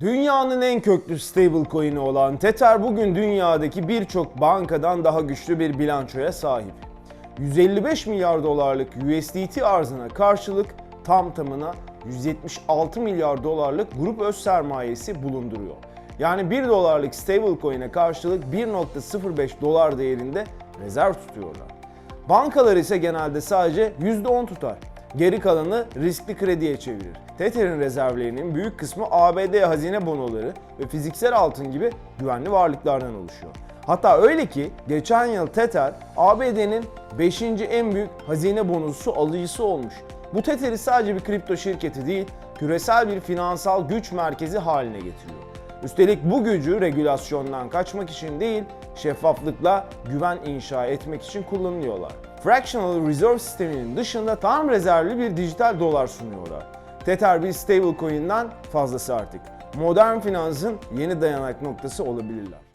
Dünyanın en köklü stablecoin'i olan Tether bugün dünyadaki birçok bankadan daha güçlü bir bilançoya sahip. 155 milyar dolarlık USDT arzına karşılık tam tamına 176 milyar dolarlık grup öz sermayesi bulunduruyor. Yani 1 dolarlık stablecoin'e karşılık 1.05 dolar değerinde rezerv tutuyorlar. Bankalar ise genelde sadece %10 tutar. Geri kalanı riskli krediye çevirir. Tether'in rezervlerinin büyük kısmı ABD hazine bonoları ve fiziksel altın gibi güvenli varlıklardan oluşuyor. Hatta öyle ki geçen yıl Tether ABD'nin 5. en büyük hazine bonosu alıcısı olmuş. Bu Tether'i sadece bir kripto şirketi değil, küresel bir finansal güç merkezi haline getiriyor. Üstelik bu gücü regülasyondan kaçmak için değil, şeffaflıkla güven inşa etmek için kullanıyorlar. Fractional Reserve sisteminin dışında tam rezervli bir dijital dolar sunuyorlar. Tether bir stablecoin'den fazlası artık. Modern finansın yeni dayanak noktası olabilirler.